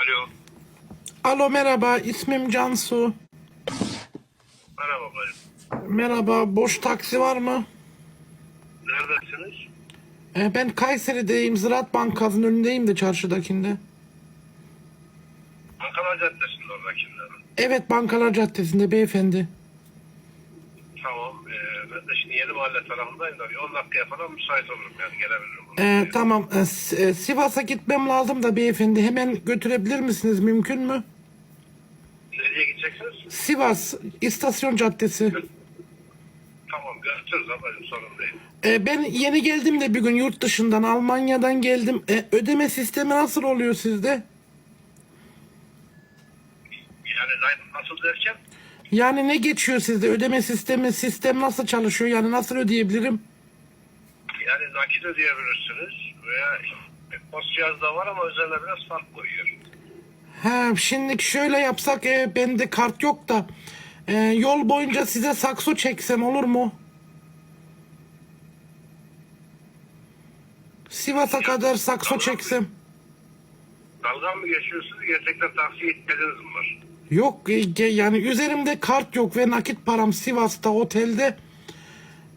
Alo. Alo merhaba ismim Cansu. Merhaba bacım. Merhaba boş taksi var mı? Neredesiniz? Ee, ben Kayseri'deyim Ziraat Bankası'nın önündeyim de çarşıdakinde. Ankara Caddesi'nde oradakinde. Evet Bankalar Caddesi'nde beyefendi. Ben de şimdi yeni mahalle tarafındayım da bir 10 dakikaya falan müsait olurum yani gelebilirim. Ee, tamam ee, ee, Sivas'a gitmem lazım da beyefendi hemen götürebilir misiniz mümkün mü? Nereye gideceksiniz? Sivas İstasyon Caddesi. Tamam görüşürüz ablacığım sorun değil. Ee, ben yeni geldim de bir gün yurt dışından Almanya'dan geldim. Ee, ödeme sistemi nasıl oluyor sizde? Yani na- nasıl derken? Yani ne geçiyor sizde ödeme sistemi sistem nasıl çalışıyor yani nasıl ödeyebilirim? Yani nakit ödeyebilirsiniz veya post cihazda var ama üzerine biraz fark koyuyor. Ha, şimdi şöyle yapsak e, bende kart yok da e, yol boyunca size sakso çeksem olur mu? Sivas'a kadar sakso çeksem. Dalga mı geçiyorsunuz? Gerçekten taksiye ihtiyacınız mı var? Yok e, yani üzerimde kart yok ve nakit param Sivas'ta otelde.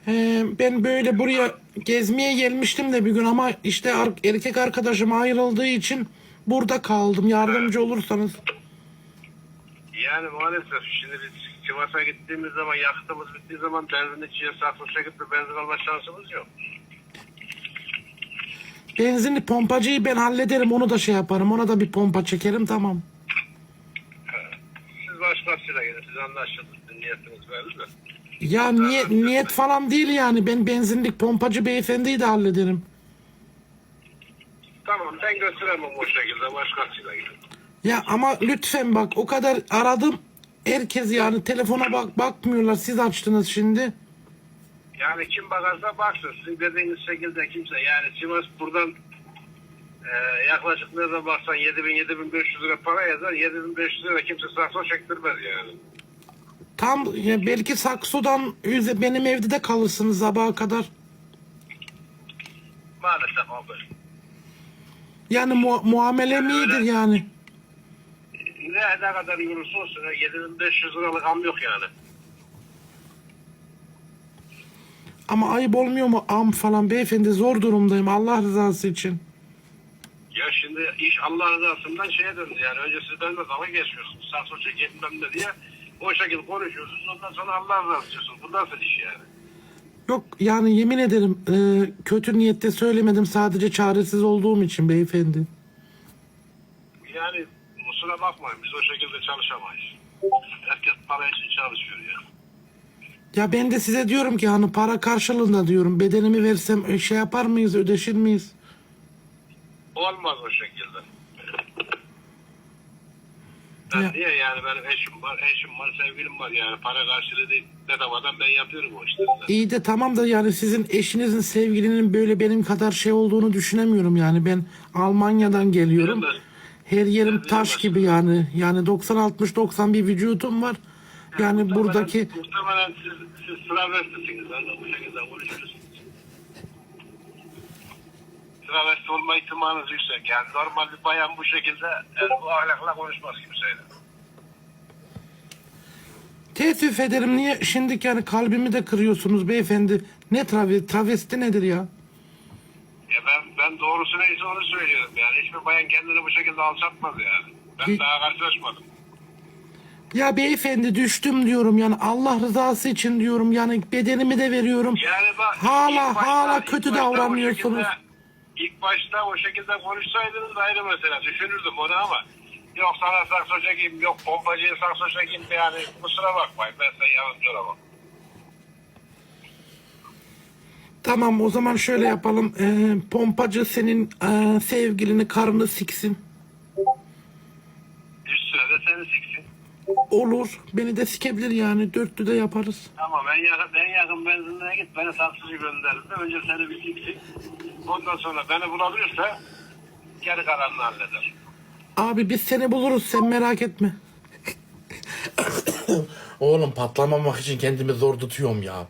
E, ben böyle buraya gezmeye gelmiştim de bir gün ama işte erkek arkadaşım ayrıldığı için burada kaldım. Yardımcı olursanız. Yani maalesef şimdi biz Sivas'a gittiğimiz zaman yakıtımız bittiği zaman benzinlikçiye saklı şekilde benzin alma şansımız yok. Benzinli pompacıyı ben hallederim onu da şey yaparım. Ona da bir pompa çekerim tamam. Siz başkasıyla gelin. Siz anlaşıldı. Sizin niyetiniz belli de. Ya niye, niyet falan değil yani. Ben benzinlik pompacı beyefendiyi de hallederim. Tamam ben götüremem o şekilde. Başkasıyla gelin. Ya ama lütfen bak o kadar aradım. Herkes yani telefona bak bakmıyorlar. Siz açtınız şimdi. Yani kim bakarsa baksın. Sizin dediğiniz şekilde kimse. Yani Sivas buradan e, yaklaşık nereden baksan 7000-7500 lira para yazar. 7500 lira kimse sakso çektirmez yani. Tam ya belki saksodan yüze- benim evde de kalırsınız sabaha kadar. Maalesef abi. Yani mu- muamelem iyidir yani. Ne, ne kadar olursa olsun 7500 liralık am yok yani. Ama ayıp olmuyor mu am falan beyefendi zor durumdayım Allah rızası için. Şimdi iş Allah rızasından şeye döndü yani. Önce siz benimle dalga geçiyorsunuz. Sakso çekilmem de diye. O şekilde konuşuyorsunuz. Ondan sonra Allah rızası diyorsunuz. Bu nasıl iş yani? Yok yani yemin ederim e, kötü niyette söylemedim sadece çaresiz olduğum için beyefendi. Yani kusura bakmayın biz o şekilde çalışamayız. Herkes para için çalışıyor ya. Ya ben de size diyorum ki hani para karşılığında diyorum bedenimi versem e, şey yapar mıyız ödeşir miyiz? Olmaz o şekilde. Ben Ya. niye yani benim eşim var, eşim var, sevgilim var yani para karşılığı değil. Bedavadan ben yapıyorum o işleri. İyi de tamam da yani sizin eşinizin sevgilinin böyle benim kadar şey olduğunu düşünemiyorum yani ben Almanya'dan geliyorum. Her yerim Bilemez. taş gibi yani. Yani 90 60 90 bir vücudum var. Yani Muhtemelen- buradaki Muhtemelen siz, siz travestisiniz. Ben de bu şekilde konuşuyorsunuz. Travesti olma ihtimaliniz yüksek. Yani normal bir bayan bu şekilde yani bu ahlakla konuşmaz kimseyle. teessüf ederim niye şimdi yani kalbimi de kırıyorsunuz beyefendi. Ne travesti, travesti nedir ya? Ya ben ben doğrusu neyse onu söylüyorum yani. Hiçbir bayan kendini bu şekilde alçaltmaz yani. Ben Hi- daha karşılaşmadım. Ya beyefendi düştüm diyorum yani Allah rızası için diyorum yani bedenimi de veriyorum. Yani bak, hala başta- hala ilk kötü başta o davranıyorsunuz. şekilde- İlk başta o şekilde konuşsaydınız ayrı mesele. Düşünürdüm onu ama yok sana sakso çekeyim, yok pompacıya sakso çekeyim yani kusura bakmayın ben size yardımcı olamam. Tamam o zaman şöyle yapalım. Ee, pompacı senin ee, sevgilini karını siksin. Üstüne de seni siksin. Olur. Beni de sikebilir yani. Dörtlü de yaparız. Tamam en yakın, en yakın benzinliğe git beni saksıcı gönderirdi. Önce seni bir siksin. Ondan sonra beni bulabilirse geri kalanını halleder. Abi biz seni buluruz sen merak etme. Oğlum patlamamak için kendimi zor tutuyorum ya.